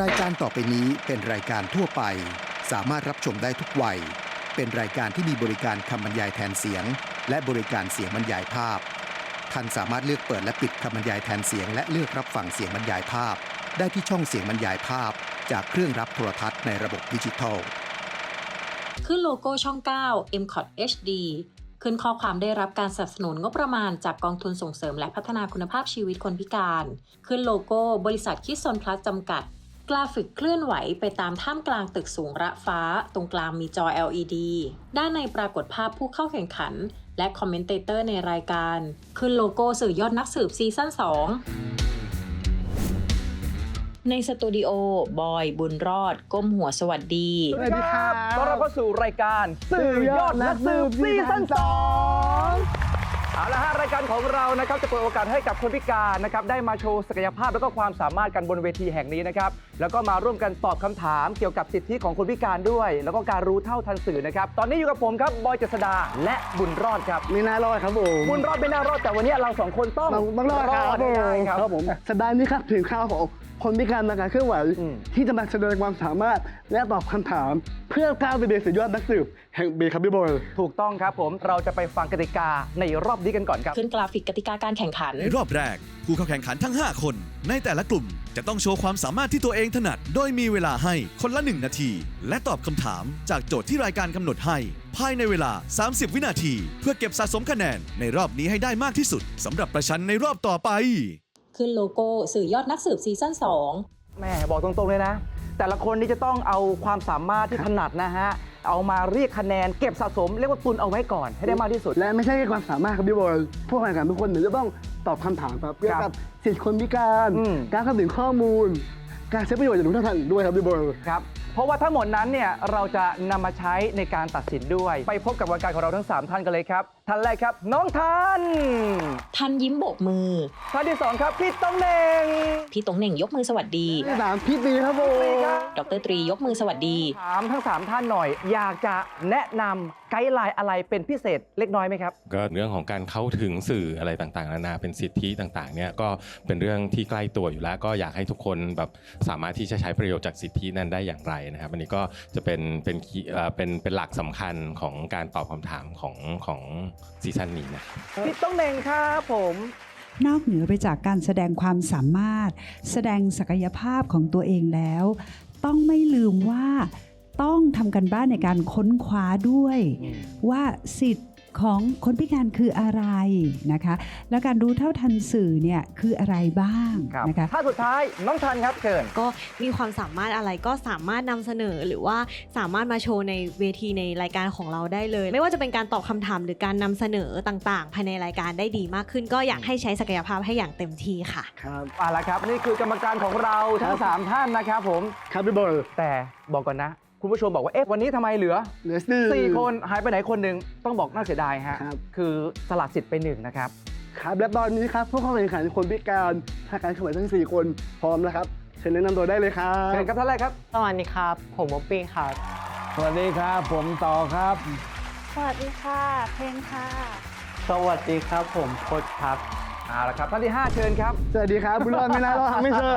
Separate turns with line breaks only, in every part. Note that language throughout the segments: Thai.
รายการต่อไปนี้เป็นรายการทั่วไป สามารถรับชมได้ทุกวัย เป็นรายการที่มีบริการคำบรรยายแทนเสียง และบริการเสียงบรรยายภาพ ท่านสามารถเลือกเปิดและปิดคำบรรยายแทนเสียง และเลือกรับฟังเสียงบรรยายภาพ ได้ที่ช่องเสียงบรรยายภาพ จากเครื่องรับโทรทัศน์ในระบบดิจิทัล
ขึ้นโลโก้ช่อง 9 m c o t HD ขึ้นข้อความได้รับการสนับสนุนงบประมาณจากกองทุนส่งเสริมและพัฒนาคุณภาพชีวิตคนพิการ ขึ้นโลโก้ บริษัทคิดซนพลัสจำกัด กราฟิกเคลื่อนไหวไปตามท่ามกลางตึกสูงระฟ้า ตรงกลางมีจอ LED ด้านในปรากฏภาพผู้เข้าแข่งขัน และคอมเมนเตเตอร์ในรายการ ขึ้นโลโก้สื่อยอดนักสืบซีซั่น 2ในสตูดิโอ บอย บุญรอด ก้มหัวสวัสดี
สวัสดีครับ
ต้อนรับเข้าสู่รายการ
สื่อยอดนักสืบซีซั่นสอง
เอาละฮะรายการของเรานะครับจะเปิดโอกาสให้กับคนพิการนะครับได้มาโชว์ศักยภาพแล้วก็ความสามารถกันบนเวทีแห่งนี้นะครับแล้วก็มาร่วมกันตอบคำถามเกี่ยวกับสิทธิของคนพิการด้วย แล้วก็การรู้เท่าทันสื่อนะครับตอนนี้อยู่กับผมครับบอยเจษดาและบุญรอดครับ
ไม่น่ารอดครับผม
บุญรอดไม่น่ารอดแต่วันนี้เราสองคนต้อง
ต้องต้องรอดครับ
ให้ได้ครับ
ครับผมสัปดาห์นี้ครับถึงข่าวของ คนพิการทางการเคลื่อนไหว
อืม
ที่จะมาแสดงความสามารถและตอบคำถาม เพื่อก้าวไปเป็นสุดยอดนักสืบแห่งเบคับบิบอย
ถูกต้องครับผมเราจะไปฟังกติกาในรอบนี้กันก่อนครับ
ขึ้นกราฟิกกติกาการแข่งขัน
ในรอบแรก ผู้เข้าแข่งขันทั้ง 5 คน ในแต่ละกลุ่มจะต้องโชว์ความสามารถที่ตัวเองถนัด โดยมีเวลาให้คนละ 1 นาที และตอบคำถามจากโจทย์ที่รายการกำหนดให้ ภายในเวลา 30 วินาที เพื่อเก็บสะสมคะแนนในรอบนี้ให้ได้มากที่สุดสำหรับประชันในรอบต่อไป
ขึ้นโลโก้ สื่อยอดนักสืบซีซั่น2
แม่บอกตรงๆเลยนะ แต่ละคนนี่จะต้องเอาความสามารถที่ถนัดนะฮะ เอามาเรียกคะแนนเก็บสะสม เรียกว่าตุนเอาไว้ก่อนให้ได้มากที่สุด
และไม่ใช่แค่ความสามารถครับพี่บอยผู้แข่งขันทุกคนเดี๋ยวจะต้องตอบคำถามครับเกี่ยวกับสิทธิคนพิการ
อืม
การเข้าถึงข้อมูล การใช้ประโยชน์จากทุกท่านอีกด้วยครับพี่บอย
ครับ เพราะว่าทั้งหมดนั้นเนี่ยเราจะนำมาใช้ในการตัดสินด้วย ไปพบกับกรรมการของเราทั้ง 3 ท่านกันเลยครับ ท่านแรกครับ น้องทัน
ทันยิ้มโบกมือ
ท่านที่สองครับพี่ต้องเน่ง
พี่ตงเหน่งยกมือสวัสดี
ที่สามพี่ตีครับผม
ดรตรียกมือสวัสดี
ถามทั้ง 3 ท่านหน่อย อยากจะแนะนำ ไกด์ไลน์อะไรเป็นพิเศษเล็กน้อยไหมครับ
ก็เรื่องของการเข้าถึงสื่ออะไรต่างๆนานาเป็นสิทธิต่างๆเนี่ยก็เป็นเรื่องที่ใกล้ตัวอยู่แล้ว ก็อยากให้ทุกคนแบบสามารถที่จะใช้ประโยชน์จากสิทธินั้นได้อย่างไรนะครับอันนี้ก็จะเป็นเป็นคีย์เอ่อเป็นเป็นหลักสำคัญของการตอบคำถามของของซีซั่นนี้นะ
พี่ต้องเน่งครับผม
นอกเหนือไปจากการแสดงความสามารถ แสดงศักยภาพของตัวเองแล้ว ต้องไม่ลืมว่า ต้องทำกันบ้านในการค้นคว้าด้วย ว่าสิทธิ์ของคนพิการคืออะไรนะคะ และการรู้เท่าทันสื่อเนี่ยคืออะไรบ้าง
ครับ
นะคะ
ท่านสุดท้ายน้องทันครับเชิญ
ก็มีความสามารถอะไรก็สามารถนำเสนอหรือว่าสามารถมาโชว์ในเวทีในรายการของเราได้เลย ไม่ว่าจะเป็นการตอบคำถามหรือการนำเสนอต่างๆ ภายในรายการได้ดีมากขึ้น ก็อยากให้ใช้ศักยภาพให้อย่างเต็มที่ค่ะ
ครับ
เอาละครับนี่คือกรรมการของเราทั้ง3ท่านนะครับผม
ครับพี่บอย
แต่บอกก่อนนะ คุณผู้ชมบอกว่าเอ๊ะวันนี้ทำไมเหลือ
เหลือสี่
4คนหายไปไหนคนหนึ่งต้องบอกน่าเสียดายฮะ
ครับ
คือสลัดสิทธิ์ไปหนึ่งนะครับ
ครับและตอนนี้ครับผู้เข้าแข่งขันคนพิการทางการเคลื่อนไหวทั้ง4คนพร้อมแล้วครับเชิญแนะนำตัวได้เลยครับ
เชิญครับท่านแรกครับ
สวัสดีครับ ผมบ๊อบบี้ครับ
สวัสดีครับ ผมต่อครับ
สวัสดีค่ะ เพลงค่ะ
สวัสดีครับ ผมโคดครับ
เอาละครับท่านที่ 5 เชิญครับ
สวัสดีครับ บุญรอดไม่น่ารอดไม่เจอ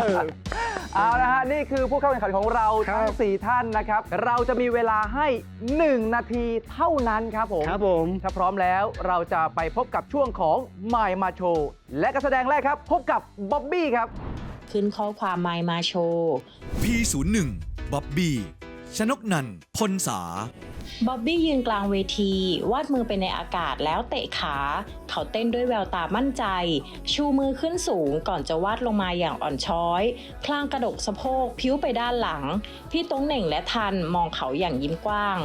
เอาละฮะนี่คือผู้เข้าแข่งขันของเรา
ครับ
ทั้ง4ท่านนะครับ เราจะมีเวลาให้ 1 นาทีเท่านั้นครับผม
ครับผม
ถ้าพร้อมแล้วเราจะไปพบกับช่วงของ My Ma Show และการแสดงแรกครับ พบกับบ๊อบบี้ครับ
ขึ้นข้อความไมมาโชว์
P01 บ๊อบบี้ ชนกนันท์พลสา
บ๊อบบี้ยืนกลางเวที วาดมือไปในอากาศแล้วเตะขา เขาเต้นด้วยแววตามั่นใจ ชูมือขึ้นสูงก่อนจะวาดลงมาอย่างอ่อนช้อย พลางกระดกสะโพกพิ้วไปด้านหลัง พี่ตงเหน่งและทันมองเขาอย่างยิ้มกว้าง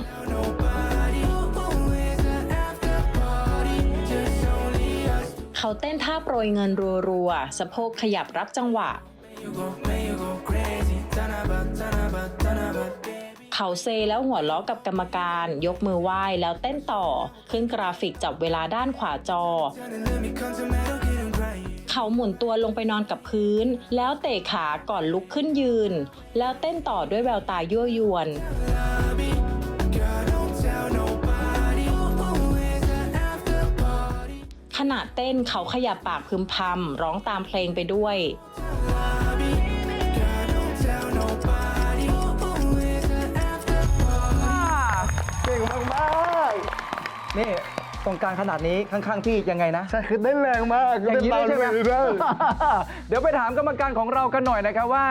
เขาเต้นท่าโปรยเงินรัวๆ สะโพกขยับรับจังหวะ เขาเซแล้วหัวล้อกับกรรมการ ยกมือไหว้แล้วเต้นต่อ ขึ้นกราฟิกจับเวลาด้านขวาจอเขาหมุนตัวลงไปนอนกับพื้น แล้วเตะขาก่อนลุกขึ้นยืน แล้วเต้นต่อด้วยแววตายั่วยวน ขณะเต้นเขาขยับปากพึมพำร้องตามเพลงไปด้วย
นี่ตรงกลางขนาดนี้ข้างๆพี่ยังไงนะ
ใช่คือเต้นแรงมาก
อย่างนี้เลยใช่ไหม
เต้นตาเลย
เดี๋ยวไปถามกรรมการของเรากันหน่อยนะครับว่า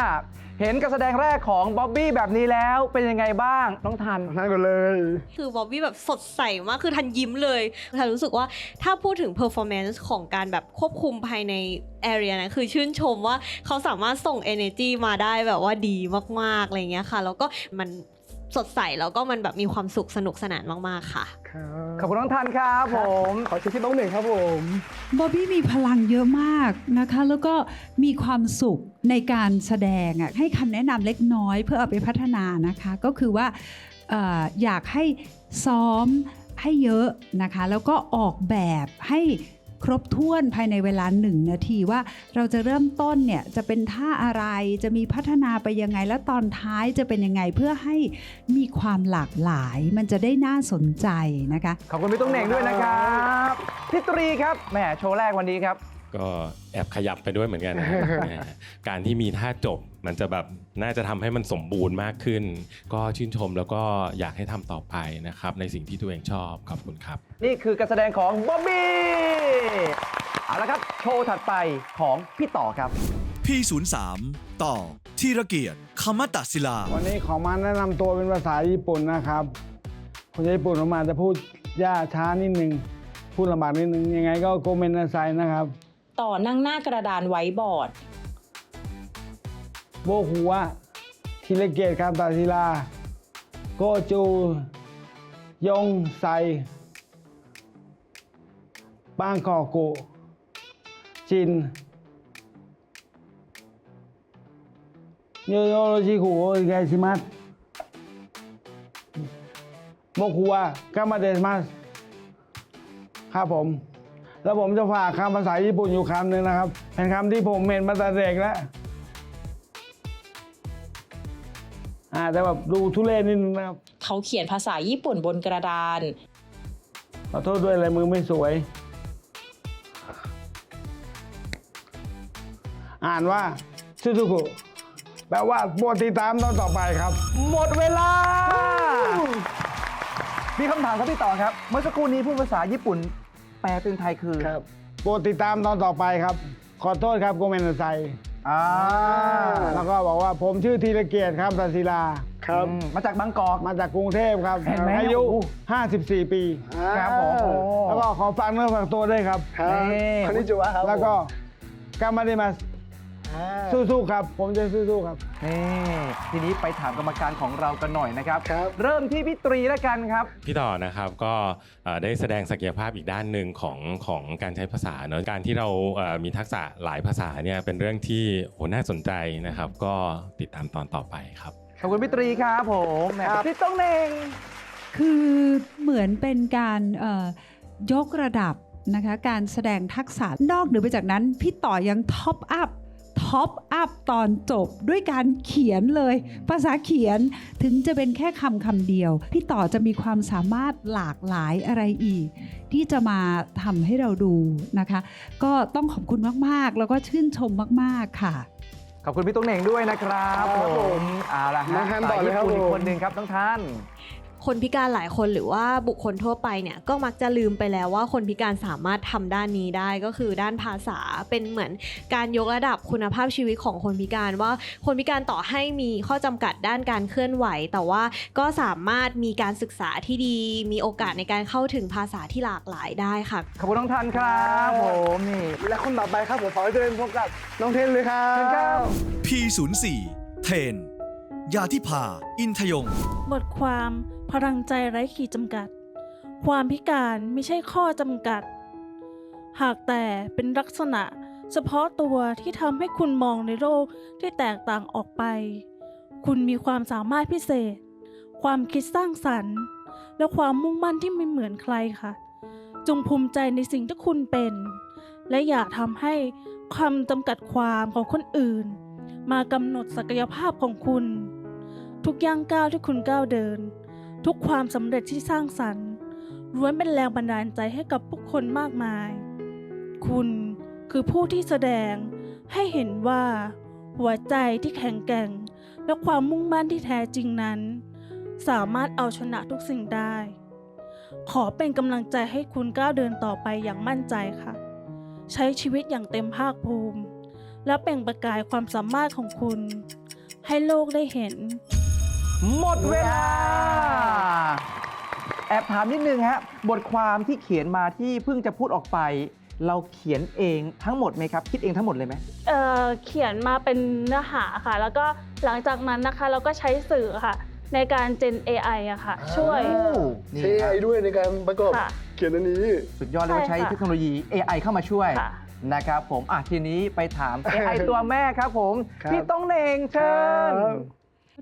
เห็นการแสดงแรกของบ๊อบบี้แบบนี้แล้วเป็นยังไงบ้างน้องทัน
นั่นก็เลย
คือบ๊อบบี้แบบสดใสมาก คือทันยิ้มเลยทันรู้สึกว่าถ้าพูดถึง performance ของการแบบควบคุมภายใน area นะ คือชื่นชมว่าเขาสามารถส่ง energy มาได้แบบว่าดีมากๆ อะไรเงี้ยค่ะ แล้วก็มัน สดใสแล้วก็มันแบบมีความสุขสนุกสนานมากๆค่ะ
ขอบคุณน้องทันครับผม
ขอเชิญที่น้องหนึ่งครับผม
บอบบี้มีพลังเยอะมากนะคะ แล้วก็มีความสุขในการแสดงอะให้คำแนะนำเล็กน้อยเพื่อเอาไปพัฒนานะคะ ก็คือว่าเอออยากให้ซ้อมให้เยอะนะคะ แล้วก็ออกแบบให้ ครบถ้วนภายในเวลาหนึ่งนาทีว่าเราจะเริ่มต้นเนี่ยจะเป็นท่าอะไรจะมีพัฒนาไปยังไงและตอนท้ายจะเป็นยังไงเพื่อให้มีความหลากหลาย มันจะได้น่าสนใจนะคะ
ขอบคุณพี่ตุ้งเหน่งด้วยนะครับพี่ตรีครับแหมโชว์แรกวันนี้ครับ
ก็แอบขยับไปด้วยเหมือนกันนะครับนะฮะการที่มีท่าจบมันจะแบบน่าจะทำให้มันสมบูรณ์มากขึ้น ก็ชื่นชมแล้วก็อยากให้ทำต่อไปนะครับ ในสิ่งที่ตัวเองชอบขอบคุณครับ
นี่คือการแสดงของบ๊อบบี้เอาละครับโชว์ถัดไปของพี่ต่อครับ
P03 ต่อธีรเกียรติคมตศิลา
วันนี้ขอมาแนะนำตัวเป็นภาษาญี่ปุ่นนะครับคนญี่ปุ่นผมอาจจะพูดยากช้านิดนึงพูดลำบากนิดนึงยังไงก็โกเมนนาไซนะครับ
ต่อนั่งหน้ากระดานไว้บอร์ด
โบหัวธีรเกียรติคำตาศิลา โกจู ยงไซบางกอกโกจินโยโยโรชิคุโอไกชิมัสโมคุวะกามาเดสมัสครับผม แล้วผมจะฝากคำภาษาญี่ปุ่นอยู่คำหนึ่งนะครับเป็นคำที่ผมเห็นมาแต่เด็กแล้วอาจจะแบบดูทุเรศนิดนึงนะครับ
เขาเขียนภาษาญี่ปุ่นบนกระดาน
ขอโทษด้วยลายมือไม่สวย อ่านว่าซูซูกุแปลว่าโปรดติดตามตอนต่อไปครับ
หมดเวลา มีคำถามครับพี่ต่อครับ เมื่อสักครู่นี้พูดภาษาญี่ปุ่น แปลเป็นไทยคือ
ครับโปรดติดตามตอนต่อไปครับ ขอโทษครับโกเมนไซ
อ่า
แล้วก็บอกว่าผมชื่อธีรเกียรติครับตันศิลา
ครับมาจากบางกอก
มาจากกรุงเทพครับ
เห็นไหม
อายุ
โอ้
54 ปี
ครับผมโอ้
แล้วก็ขอฝากเนื้อฝากตัวด้วยครับ
นี่
คนนี้จูวะครับแล้วก็กามาเดมาสู้ ๆครับ ผมจะสู้ๆครับ
นี่ทีนี้ไปถามกรรมการของเรากันหน่อยนะครับ เริ่มที่พี่ตรีแล้วกันครับ
พี่ต่อนะครับก็เอ่อได้แสดงศักยภาพอีกด้านหนึ่งของของการใช้ภาษาเนอะการที่เราเอ่อมีทักษะหลายภาษาเนี่ยเป็นเรื่องที่โหน่าสนใจนะครับ ก็ติดตามตอนต่อไปครับ
ขอบคุณพี่ตรีครับผมแหมพี่ต้องเน่ง
คือเหมือนเป็นการเอ่อยกระดับนะคะการแสดงทักษะนอกเหนือไปจากนั้น พี่ต่อยังท็อปอัพ ท็อปอัพตอนจบด้วยการเขียนเลย ภาษาเขียนถึงจะเป็นแค่คำคำเดียว พี่ต่อจะมีความสามารถหลากหลายอะไรอีก ที่จะมาทำให้เราดูนะคะ ก็ต้องขอบคุณมาก ๆ แล้วก็ชื่นชมมาก ๆ ค่ะ
ขอบคุณพี่ตุ้งเหน่งด้วยนะครับ
ครับ
ผ
ผม
มเอาละฮะ
น้องแฮมต่อเลยครับ
สาญี่ปุ่นอี
ผ
ก
ม
คนหนึ่งครับน้องท่าน
คนพิการหลายคนหรือว่าบุคคลทั่วไปเนี่ยก็มักจะลืมไปแล้วว่าคนพิการสามารถทำด้านนี้ได้ก็คือด้านภาษาเป็นเหมือนการยกระดับคุณภาพชีวิตของคนพิการว่าคนพิการต่อให้มีข้อจำกัดด้านการเคลื่อนไหว แต่ว่าก็สามารถมีการศึกษาที่ดี มีโอกาสในการเข้าถึงภาษาที่หลากหลายได้ค่ะ
ขอบคุณน้องทันครับผมนี่
และคนต่อไปครับผมขอให้เดินพบกับน้องเทนเลยครับ
เชิญครับ
P04 เทน ยาทิพา อินทยง
บทความพลังใจไร้ขีดจำกัด ความพิการไม่ใช่ข้อจำกัด หากแต่เป็นลักษณะเฉพาะตัวที่ทำให้คุณมองในโลกที่แตกต่างออกไป คุณมีความสามารถพิเศษ ความคิดสร้างสรรค์ และความมุ่งมั่นที่ไม่เหมือนใครค่ะ จงภูมิใจในสิ่งที่คุณเป็น และอย่าทำให้ความจำกัดความของคนอื่น มากำหนดศักยภาพของคุณ ทุกย่างก้าวที่คุณก้าวเดิน ทุกความสำเร็จที่สร้างสรรค์ล้วนเป็นแรงบันดาลใจให้กับผู้คนมากมาย คุณคือผู้ที่แสดงให้เห็นว่า หัวใจที่แข็งแกร่ง และความมุ่งมั่นที่แท้จริงนั้น สามารถเอาชนะทุกสิ่งได้ ขอเป็นกำลังใจให้คุณก้าวเดินต่อไปอย่างมั่นใจค่ะ ใช้ชีวิตอย่างเต็มภาคภูมิ และเปล่งประกายความสามารถของคุณ ให้โลกได้เห็น
หมดเวลา แอบถามนิดนึงฮะ บทความที่เขียนมาที่เพิ่งจะพูดออกไป เราเขียนเองทั้งหมดไหมครับ คิดเองทั้งหมดเลยไหม
เอ่อเขียนมาเป็นเนื้อหาค่ะ แล้วก็หลังจากนั้นนะคะ เราก็ใช้สื่อค่ะ ในการเจน AI อะค่ะ ช่วย
นี่
ใช้ AI ด้วยในการประกอบ
ค่ะ
เขียนอันนี้
สุดยอดเลยว่า
ใช่
ใช้
ค่ะ
เทคโนโลยี AI เข้ามาช่วย
ค่ะ
นะครับผมอะทีนี้ไปถาม AI ตัวแม่ครับผม
ครับ
พี่ต้องเนงเชิญ
ครับ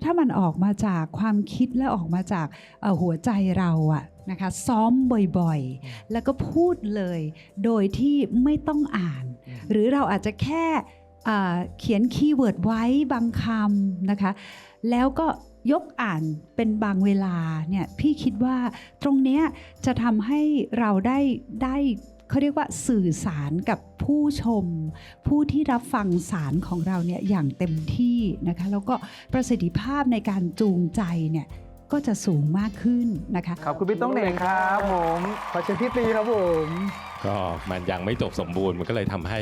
ถ้ามันออกมาจากความคิดและออกมาจากเอ่อหัวใจเราอะนะคะซ้อมบ่อยๆ แล้วก็พูดเลยโดยที่ไม่ต้องอ่าน หรือเราอาจจะแค่เอ่อเขียนคีย์เวิร์ดไว้บางคำนะคะ แล้วก็ยกอ่านเป็นบางเวลาเนี่ยพี่คิดว่าตรงเนี้ยจะทำให้เราได้ได้ เขาเรียกว่าสื่อสารกับผู้ชม ผู้ที่รับฟังสารของเราเนี่ยอย่างเต็มที่นะคะแล้วก็ประสิทธิภาพในการจูงใจเนี่ยก็จะสูงมากขึ้นนะคะ
ขอบคุณพี่ต้องเนงครับผม
ขอเชิญพี่ตีครับผม
ก็มันยังไม่จบสมบูรณ์มันก็เลยทำให้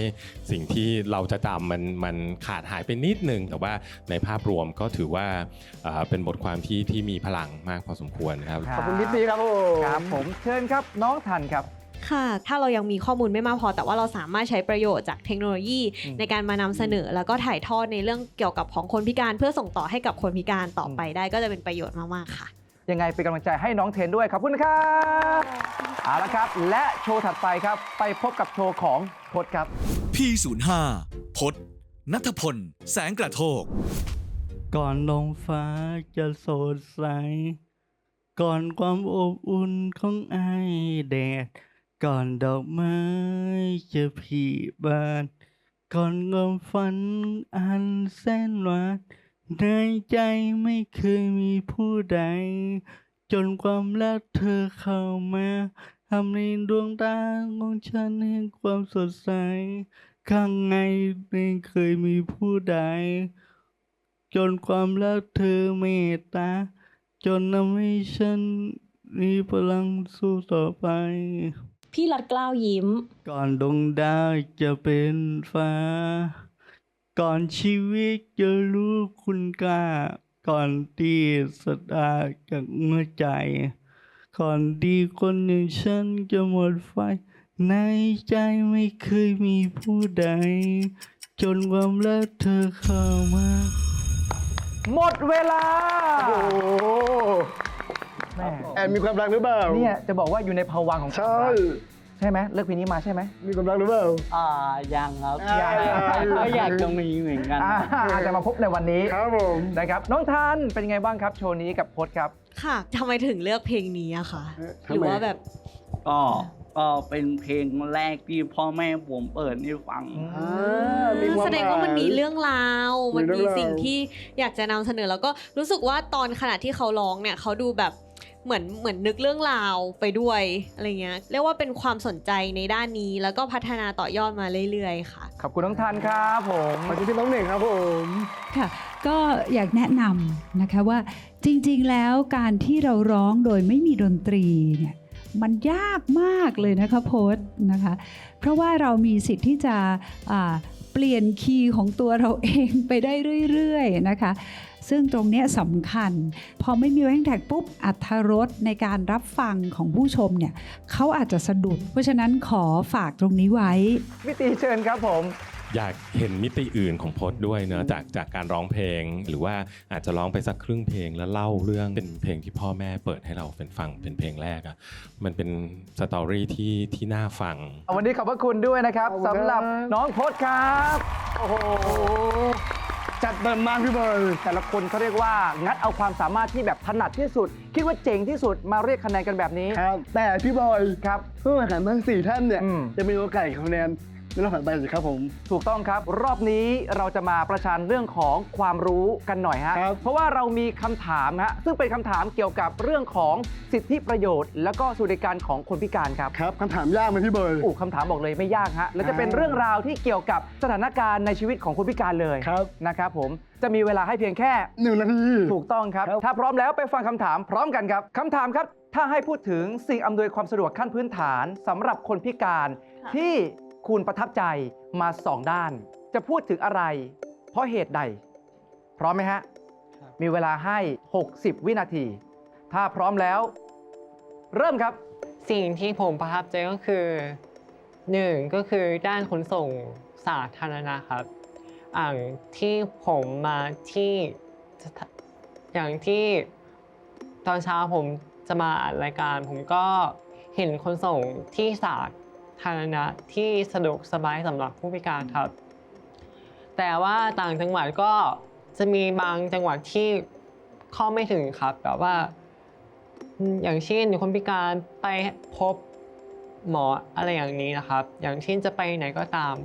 สิ่งที่เราจะจำมันมันขาดหายไปนิดนึง แต่ว่าในภาพรวมก็ถือว่าเอ่อเป็นบทความที่ที่มีพลังมากพอสมควรครับ
ครับ
ขอบคุณพี่ตีครับผม
ครับผมเชิญครับน้องทันครับ
ค่ะ ถ้าเรายังมีข้อมูลไม่มากพอ แต่ว่าเราสามารถใช้ประโยชน์จากเทคโนโลยี
อืม
ในการมานำเสนอ แล้วก็ถ่ายทอดในเรื่องเกี่ยวกับของคนพิการ เพื่อส่งต่อให้กับคนพิการต่อไปได้ก็จะเป็นประโยชน์มากๆค่ะ
ยังไงเป็นกำลังใจให้น้องเทนด้วยขอบคุณครับเอาละครับ และโชว์ถัดไปครับ ไปพบกับโชว์ของพดครับ
P05 พดนัทพล แสงกระโทก
ก่อนลมฟ้าจะสดใส ก่อนความอบอุ่นของไอแดด ก่อนดอกไม้จะผลิบาน ก่อนความฝันอันแสนหวานในใจไม่เคยมีผู้ใด จนความรักเธอเข้ามาทำในดวงตาของฉันเห็นความสดใส ข้างในไม่เคยมีผู้ใด จนความรักเธอเมตตา จนทำให้ฉันมีพลังสู้ต่อไป
พี่รัดเกล้าวยิ้ม
ก่อนดวงดาวจะเป็นฟ้า ก่อนชีวิตจะรู้คุณค่าก่อนที่สตาร์จากหัวใจ ก่อนที่คนอย่างฉันจะหมดไฟ ในใจไม่เคยมีผู้ใด จนความรักเธอเข้ามา
หมดเวลา
โอ้โห
แม่
แอนมีความรักหรือเปล่า
เนี่ยจะบอกว่าอยู่ในภวังค์ของ
ใช่
ใช่ไหมเลือกเพลงนี้มาใช่ไหม
มีความรักหรือเปล่า
อ่ายังครับ
ยัง
ก็อยากจะมีเหมือนกัน
อ่าอาจจะมาพบในวันนี้
ครับผม
นะครับน้องทันเป็นไงบ้างครับโชว์นี้กับพดครับ
ค่ะทำไมถึงเลือกเพลงนี้อะคะ
เอ๊ะ
หรือ
ทำไม
ว่าแบบ
ก็ก็เป็นเพลงแรกที่พ่อแม่ผมเปิดให้ฟัง
อ่ามีความ
แสดงว่ามันมีเรื่องราว
มี
มัน
เรื่อง
มี
ราว
สิ่งที่อยากจะนำเสนอแล้วก็รู้สึกว่าตอนขณะที่เขาร้องเนี่ยเขาดูแบบ เหมือนเหมือนนึกเรื่องราวไปด้วยอะไรเงี้ยเรียกว่าเป็นความสนใจในด้านนี้แล้วก็พัฒนาต่อยอดมาเรื่อยๆค่ะ
ขอบคุณน้องทันครับผม
ขอบคุณพี่น้องเหน่งครับผม
ค่ะ ก็อยากแนะนำนะคะว่าจริงๆแล้วการที่เราร้องโดยไม่มีดนตรีเนี่ยมันยากมากเลยนะคะโพสต์นะคะ เพราะว่าเรามีสิทธิ์ที่จะอ่า เปลี่ยนคีย์ของตัวเราเองไปได้เรื่อยๆนะคะ ซึ่งตรงนี้สำคัญ พอไม่มีแฮงแท็กปุ๊บอัธรสในการรับฟังของผู้ชมเนี่ยเขาอาจจะสะดุด เพราะฉะนั้นขอฝากตรงนี้ไว้
พี่ตีเชิญครับผม
อยากเห็นมิติอื่นของพจน์ด้วยเนอะจากจากการร้องเพลง หรือว่าอาจจะร้องไปสักครึ่งเพลงแล้วเล่าเรื่องเป็นเพลงที่พ่อแม่เปิดให้เราเป็นฟังเป็นเพลงแรกอะ่ะมันเป็นสตอรี่ที่ที่น่าฟัง
วันนี้ขอบพระคุณด้วยนะครับ
ขอบคุณครับ
สำหรับน้องพดครับ โอ้โห
จัดเต็มมากพี่บอย
แต่ละคนเขาเรียกว่า งัดเอาความสามารถที่แบบถนัดที่สุด คิดว่าเจ๋งที่สุดมาเรียกคะแนนกันแบบนี้
ครับ แต่พี่บอย
ครับ
ผู้แข่งขันทั้งสี่ท่านเนี่ย
อืม
จะมีโอกาสคะแนน ในรอบถัดไปสิครับผม
ถูกต้องครับ รอบนี้เราจะมาประชันเรื่องของความรู้กันหน่อยฮะ
ครับ
เพราะว่าเรามีคำถามฮะซึ่งเป็นคำถามเกี่ยวกับเรื่องของสิทธิประโยชน์ และก็สวัสดิการของคนพิการครับ
ครับคำถามยากไหมพี่บอย
อู้คำถามบอกเลยไม่ยากฮะ แล้วจะเป็น
อ่า
เรื่องราวที่เกี่ยวกับสถานการณ์ในชีวิตของคนพิการเลย
ครับ
นะครับผม จะมีเวลาให้เพียงแค่
หนึ่งนาที
ถูกต้องครับ
ครับ
ถ้าพร้อมแล้วไปฟังคำถามพร้อมกันครับ คำถามครับ ถ้าให้พูดถึงสิ่งอำนวยความสะดวกขั้นพื้นฐานสำหรับคนพิการ
ค่ะ
ที่ คุณประทับใจมาสองด้าน จะพูดถึงอะไร เพราะเหตุใด พร้อมไหมฮะ มีเวลาให้ 60 วินาที ถ้าพร้อมแล้ว เริ่มครับ
สิ่งที่ผมประทับใจก็คือหนึ่งก็คือด้านขนส่งสาธารณะครับ อ่างที่ผมมาที่สถอย่างที่ตอนเช้าผมจะมาอัดรายการ ผมก็เห็นขนส่งที่สาธารณะที่สะดวกสบายสำหรับผู้พิการครับ แต่ว่าต่างจังหวัดก็จะมีบางจังหวัดที่เข้าไม่ถึงครับแบบว่าอืมอย่างเช่นคนพิการไปพบหมออะไรอย่างนี้นะครับ อย่างเช่นจะไปไหนก็ตาม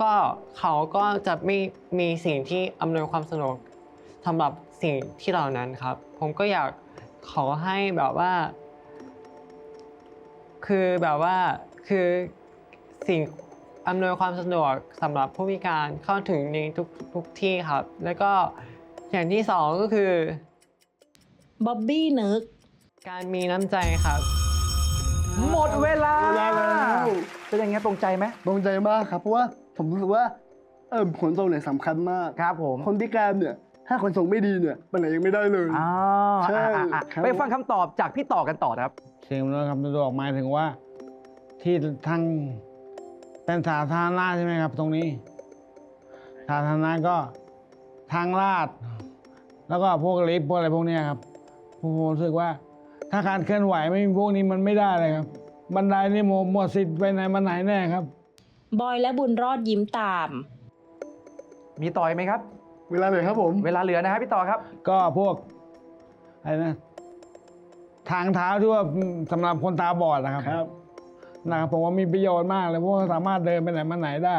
ก็เขาก็จะไม่มีสิ่งที่อำนวยความสะดวกสำหรับสิ่งที่เหล่านั้นครับ ผมก็อยากขอให้แบบว่า คือแบบว่า คือสิ่งอำนวยความสะดวกสำหรับผู้พิการเข้าถึงในทุกทุกที่ครับ แล้วก็อย่างที่สองก็คือ
บ๊อบบี้นึก
การมีน้ำใจครับ
หมดเวลา
เวลาแล้ว
เป็นยังไงตรงใจไหม
ตรงใจมากครับ เพราะว่าผมรู้สึกว่าเออขนส่งเนี่ยสำคัญมาก
ครับผม
คนพิการเนี่ย ถ้าขนส่งไม่ดีเนี่ยไปไหนยังไม่ได้เลย
อ๋อ
ใช่
อะอะอะ
ครับ
ไปฟังคำตอบจากพี่ต่อกันต่อนะครับ
สิ่งอำนวยความสะดวกหมายถึงว่า ที่ทางเป็นสาธารณะใช่ไหมครับ ตรงนี้ สาธารณะก็ทางลาด แล้วก็พวกลิฟต์พวกอะไรพวกเนี้ยครับผมรู้สึกว่า ถ้าการเคลื่อนไหวไม่มีพวกนี้มันไม่ได้เลยครับ บันไดนี่หมดหมดสิทธิ์ไปไหนมาไหนแน่ครับ
บอยและบุญรอดยิ้มตาม
มีต่อยไหมครับ
เวลาเลยครับผม
เวลาเหลือนะฮะพี่ต่อครับ
ก็พวกอะไรนะ ทางเท้าที่ว่าสำหรับคนตาบอดนะครับ
ครับ
นะครับผมว่ามีประโยชน์มากเลยเพราะว่าสามารถเดินไปไหนมาไหนได้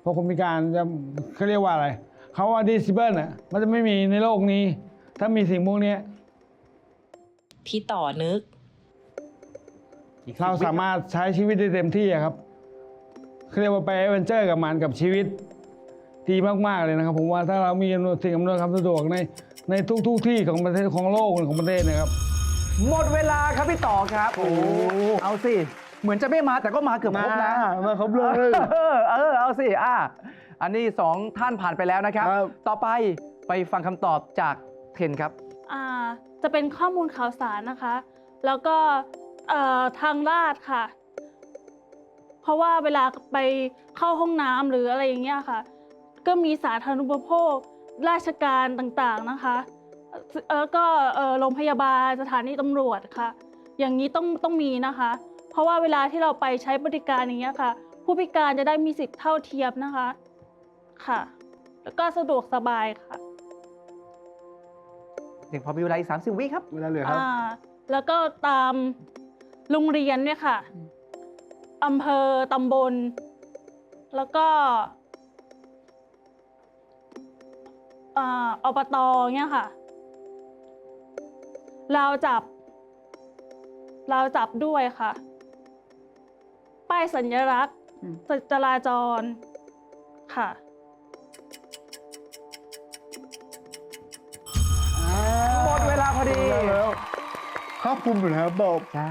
เพราะคนพิการจะเขาเรียกว่าอะไรเขาว่าดิสเบิลอะมันจะไม่มีในโลกนี้ ถ้ามีสิ่งพวกเนี้ย
พี่ต่อนึก
เราสามารถใช้ชีวิตได้เต็มที่อะครับเขาเรียกว่าไปเอเวนเจอร์กับมันกับชีวิต ดีมากๆเลยนะครับ ผมว่าถ้าเรามีสิ่งอำนวยความสะดวกในในทุกๆที่ของประเทศของโลกของประเทศนะครับ
หมดเวลาครับพี่ต่อครับโอ้เอาสิ เหมือนจะไม่มาแต่ก็มาเกือบครบนะ
มามาครบเลย
เออเออเอาสิอะอันนี้สองท่านผ่านไปแล้วนะครับ
ครับ
ต่อไปไปฟังคำตอบจากเทนครับ
อ่าจะเป็นข้อมูลข่าวสารนะคะ แล้วก็เอ่อทางลาดค่ะ เพราะว่าเวลาไปเข้าห้องน้ำหรืออะไรอย่างเงี้ยค่ะ ก็มีสาธารณูปโภค ราชการต่างๆนะคะ เออก็เอ่อโรงพยาบาลสถานีตำรวจค่ะ อย่างนี้ต้องต้องมีนะคะ เพราะว่าเวลาที่เราไปใช้บริการอย่างเงี้ยค่ะ ผู้พิการจะได้มีสิทธิ์เท่าเทียมนะคะค่ะ แล้วก็สะดวกสบายค่ะ
เด็กพอมีเวลาอีกสามสิบวิครับ
เวลาเหลือครับ
อ่าแล้วก็ตามโรงเรียนเนี่ยค่ะอำเภอตำบล แล้วก็อ่าอบตเนี่ยค่ะ ราวจับราวจับด้วยค่ะ ป้ายสัญลักษณ์
อืม
จราจรค่ะ
หมดเวลาพอดี
เวลาแล้วครอบคลุมอยู่นะครับตอบ
ใช่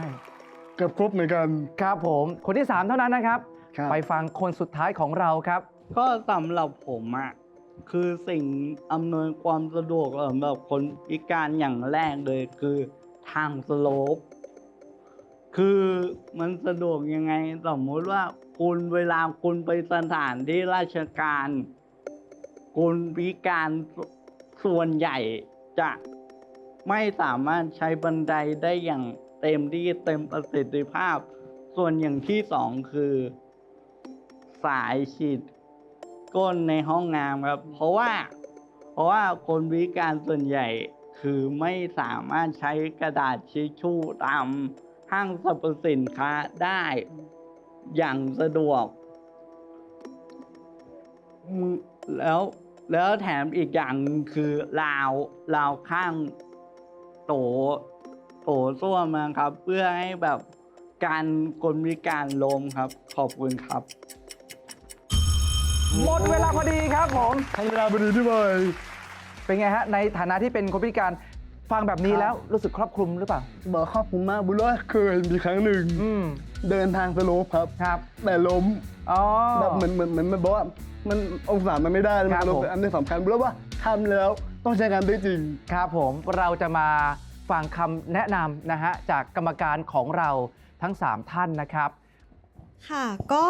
เกือบครบเหมือนกัน
ครับผม คนที่ 3 เท่านั้นนะครับ
ครับ
ไปฟังคนสุดท้ายของเราครับ
ก็สำหรับผมอะ คือสิ่งอำนวยความสะดวกสำหรับคนพิการอย่างแรกเลยคือทางสโลป คือมันสะดวกยังไง สมมติว่าคุณเวลาคุณไปสถานที่ราชการ คุณพิการสส่วนใหญ่จะไม่สามารถใช้บันไดได้อย่างเต็มที่เต็มประสิทธิภาพ ส่วนอย่างที่สองคือ สายฉีด ก้นในห้องน้ำครับ เพราะว่า เพราะว่าคนพิการส่วนใหญ่คือไม่สามารถใช้กระดาษชิชชู่ตามห้างสรรพสินค้าได้อย่างสะดวกอืมแล้วแล้วแถมอีกอย่างหนึ่งคือราวราวข้างโถโถส้วมนะครับ เพื่อให้แบบการคนพิการล้มครับ ขอบคุณครับ
หมดเวลาพอดีครับผม
ให้เวลาไปดูพี่บอย
เป็นไงฮะในฐานะที่เป็นคนพิการฟังแบบนี้แล้วรู้สึกครอบคลุมหรือเปล่า
บอกครอบคลุมมากบุญรอดเคยมีครั้งหนึ่ง
อืม
เดินทางสโลปครับ
ครับ
แต่ล้ม
อ๋อ
แบบเหมือนเหมือนเหมือนมันบอกว่ามันองศามันไม่ได้
ครั
มัน
บ
ล
ผม
เป็นอันนี้สำคัญบุญรอดว่าทำแล้วต้องใช้งานได้จริง
ครับผมเราจะมาฟังคำแนะนำนะฮะจากกรรมการของเราทั้ง 3 ท่านนะครับ
ค่ะก็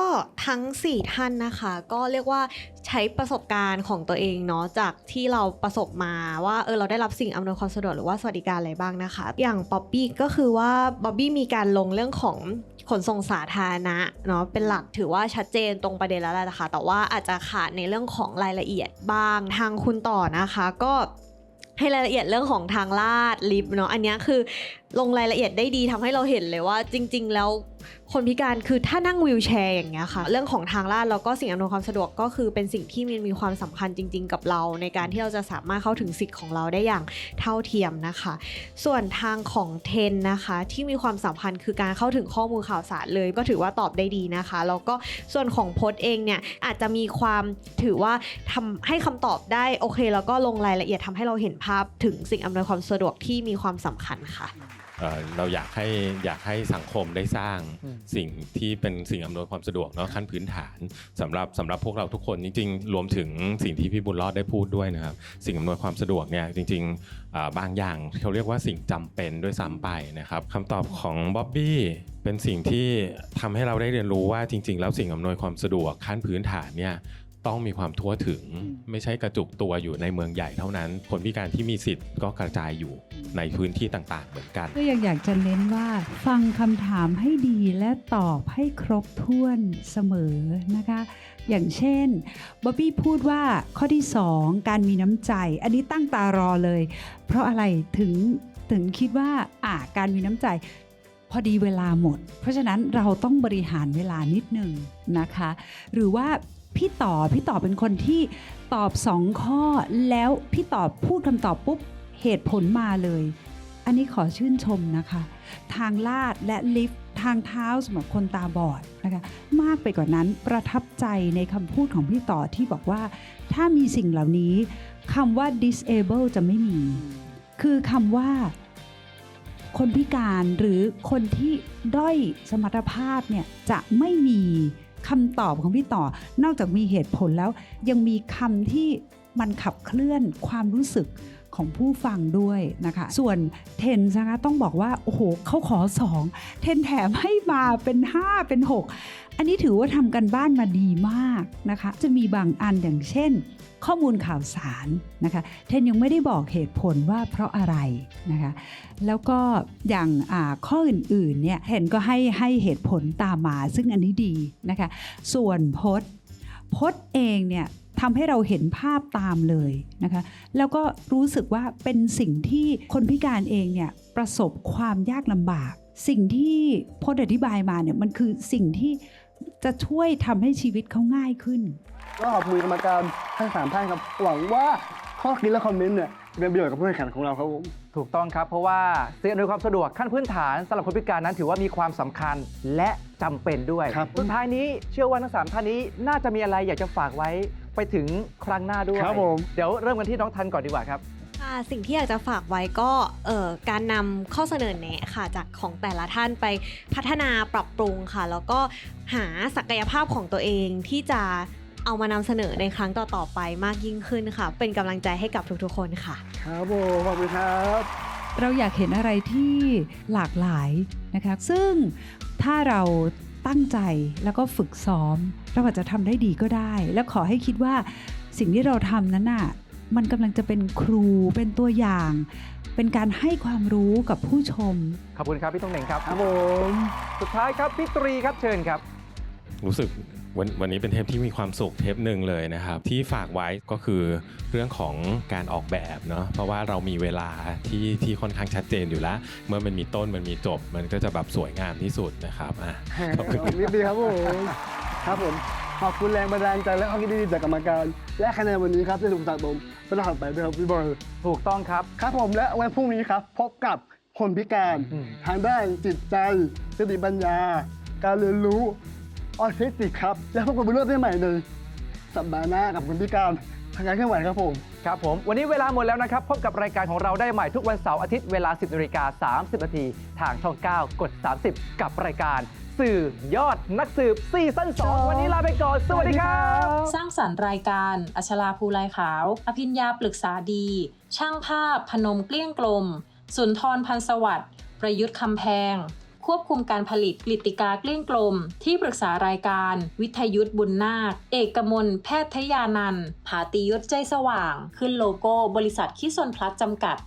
ทั้ง 4 ท่านนะคะ ก็เรียกว่าใช้ประสบการณ์ของตัวเองเนาะจากที่เราประสบมาว่าเออเราได้รับสิ่งอำนวยความสะดวกหรือว่าสวัสดิการอะไรบ้างนะคะ อย่างป๊อบบี้ก็คือว่าบ๊อบบี้มีการลงเรื่องของขนส่งสาธารณะเนาะเป็นหลักถือว่าชัดเจนตรงประเด็นแล้วแหละนะคะแต่ว่าอาจจะขาดในเรื่องของรายละเอียดบ้างทางคุณต่อนะคะ ก็ให้รายละเอียดเรื่องของทางลาดลิฟต์เนาะอันนี้คือลงรายละเอียดได้ดีทำให้เราเห็นเลยว่าจริง ๆ แล้วคนพิการคือถ้านั่งวีลแชร์อย่างเงี้ยค่ะ เรื่องของทางลาดแล้วก็สิ่งอำนวยความสะดวกก็คือเป็นสิ่งที่มันมีความสำคัญจริง ๆ กับเรา ในการที่เราจะสามารถเข้าถึงสิทธิ์ของเราได้อย่างเท่าเทียมนะคะ ส่วนทางของเทนนะคะ ที่มีความสำคัญคือการเข้าถึงข้อมูลข่าวสารเลย ก็ถือว่าตอบได้ดีนะคะแล้วก็ส่วนของพจน์เองเนี่ยอาจจะมีความถือว่าทำให้คำตอบได้โอเค แล้วก็ลงรายละเอียดทำให้เราเห็นภาพถึงสิ่งอำนวยความสะดวกที่มีความสำคัญค่ะ
เอ่อเราอยากให้อยากให้สังคมได้สร้าง
อืม
สิ่งที่เป็นสิ่งอำนวยความสะดวกเนาะขั้นพื้นฐานสำหรับสำหรับพวกเราทุกคนจริงๆ รวมถึงสิ่งที่พี่บุญรอดได้พูดด้วยนะครับ สิ่งอำนวยความสะดวกเนี่ยจริงๆอ่าบางอย่างเขาเรียกว่าสิ่งจำเป็นด้วยซ้ำไปนะครับคำตอบของบ๊อบบี้เป็นสิ่งที่ทำให้เราได้เรียนรู้ว่าจริง ๆ แล้วสิ่งอำนวยความสะดวกขั้นพื้นฐานเนี่ย ต้องมีความทั่วถึง ไม่ใช่กระจุกตัวอยู่ในเมืองใหญ่เท่านั้น คนพิการที่มีสิทธิ์ก็กระจายอยู่ในพื้นที่ต่างๆ เหมือนกัน
ก็ยังอยากจะเน้นว่าฟังคำถามให้ดีและตอบให้ครบถ้วนเสมอนะคะ อย่างเช่นบ๊อบบี้พูดว่าข้อที่ 2 การมีน้ำใจ อันนี้ตั้งตารอเลย เพราะอะไรถึงถึงคิดว่าอ่าการมีน้ำใจพอดีเวลาหมด เพราะฉะนั้นเราต้องบริหารเวลานิดหนึ่งนะคะ หรือว่า พี่ต่อพี่ต่อเป็นคนที่ตอบสองข้อ แล้วพี่ต่อพูดคำตอบปุ๊บเหตุผลมาเลย อันนี้ขอชื่นชมนะคะ ทางลาดและลิฟต์ทางเท้าสำหรับคนตาบอดนะคะมากไปกว่านั้นประทับใจในคำพูดของพี่ต่อที่บอกว่า ถ้ามีสิ่งเหล่านี้คำว่า disable จะไม่มี คือคำว่า คนพิการหรือคนที่ด้อยสมรรถภาพเนี่ยจะไม่มี คำตอบของพี่ต่อนอกจากมีเหตุผลแล้ว ยังมีคำที่มันขับเคลื่อนความรู้สึกของผู้ฟังด้วยนะคะ ส่วนเทนนะคะต้องบอกว่า โอ้โหเขาขอ 2 เทนแถมให้มาเป็น 5 เป็น 6 อันนี้ถือว่าทำกันบ้านมาดีมากนะคะ จะมีบางอันอย่างเช่น ข้อมูลข่าวสารนะคะเทนยังไม่ได้บอกเหตุผลว่าเพราะอะไรนะคะแล้วก็อย่างข้ออื่นๆเนี่ยเห็นก็ให้ให้เหตุผลตามมาซึ่งอันนี้ดีนะคะส่วนพจน์พจน์เองเนี่ยทำให้เราเห็นภาพตามเลยนะคะแล้วก็รู้สึกว่าเป็นสิ่งที่คนพิการเองเนี่ยประสบความยากลำบาก สิ่งที่พจน์อธิบายมาเนี่ยมันคือสิ่งที่ จะช่วยทำให้ชีวิตเขาง่ายขึ้น
ก็ขอบคุณกรรมการทั้งสามท่านครับ หวังว่าข้อคิดและคอมเมนต์เนี่ยจะเป็นประโยชน์กับผู้แข่งขันของเราครับผม
ถูกต้องครับ เพราะว่าสิ่งอำนวยความสะดวกขั้นพื้นฐานสำหรับคนพิการนั้นถือว่ามีความสำคัญและจำเป็นด้วย
ครับ
สุดท้ายนี้เชื่อว่าทั้งสามท่านนี้น่าจะมีอะไรอยากจะฝากไว้ไปถึงครั้งหน้าด้วย
ครับผม
เดี๋ยวเริ่มกันที่น้องทันก่อนดีกว่าครับ
ค่ะ สิ่งที่อยากจะฝากไว้ก็เอ่อการนำข้อเสนอแนะค่ะจากของแต่ละท่านไปพัฒนาปรับปรุงค่ะ แล้วก็หาศักยภาพของตัวเองที่จะเอามานำเสนอในครั้งต่อๆไปมากยิ่งขึ้นค่ะ เป็นกำลังใจให้กับทุกๆคนค่ะ
ครับผมขอบคุณครับ
เราอยากเห็นอะไรที่หลากหลายนะคะ ซึ่งถ้าเราตั้งใจแล้วก็ฝึกซ้อม เราอาจจะทำได้ดีก็ได้ แล้วขอให้คิดว่าสิ่งที่เราทำนั้นน่ะ มันกำลังจะเป็นครูเป็นตัวอย่าง เป็นการให้ความรู้กับผู้ชม
ขอบคุณครับพี่ต้องเหน่งครับ
ครับผม
สุดท้ายครับพี่ตรีครับเชิญครับ
รู้สึกวันวันนี้เป็นเทปที่มีความสุขเทปหนึ่งเลยนะครับ ที่ฝากไว้ก็คือเรื่องของการออกแบบเนาะเพราะว่าเรามีเวลาที่ที่ค่อนข้างชัดเจนอยู่แล้ว เมื่อมันมีต้นมันมีจบ มันก็จะแบบสวยงามที่สุดนะครับอะขอบคุณ
รีบดีครับผม ครับผม ขอบคุณแรงบันดาลใจและข้อคิดดีๆจากกรรมการ และคะแนนวันนี้ครับที่ถูกสะสมตลอดไปด้วยครับพี่บอย
ถูกต้องครับ
ครับผมและวันพรุ่งนี้ครับพบกับคนพิการ
อืม
ทางด้านจิตใจสติปัญญา การเรียนรู้ออทิสติกครับ และพบกับบุญเลิศได้ใหม่ในสัปดาห์หน้ากับคนพิการทางการเคลื่อนไหวครับผม
ครับผม วันนี้เวลาหมดแล้วนะครับ พบกับรายการของเราได้ใหม่ทุกวันเสาร์อาทิตย์เวลา 10นาฬิกา30นาทีทางช่อง 9 กด 30 กับรายการ สื่อยอดนักสืบซีซั่น2วันนี้ลาไปก่อน สวัสดีครับ
สร้างสรรค์รายการ อัชราภูลายขาว อภิญญาปรึกษาดี ช่างภาพ พนมเกลี้ยงกลม สุนทรพันธ์สวัสดิ์ประยุทธ์คำแพง ควบคุมการผลิตกลิติกาเกลี้ยงกลม ที่ปรึกษารายการ วิทยุทธบุญนาค เอกมลแพทยานันท์ผาติยศใจสว่าง ขึ้นโลโก้บริษัทคิสนพลัสจำกัด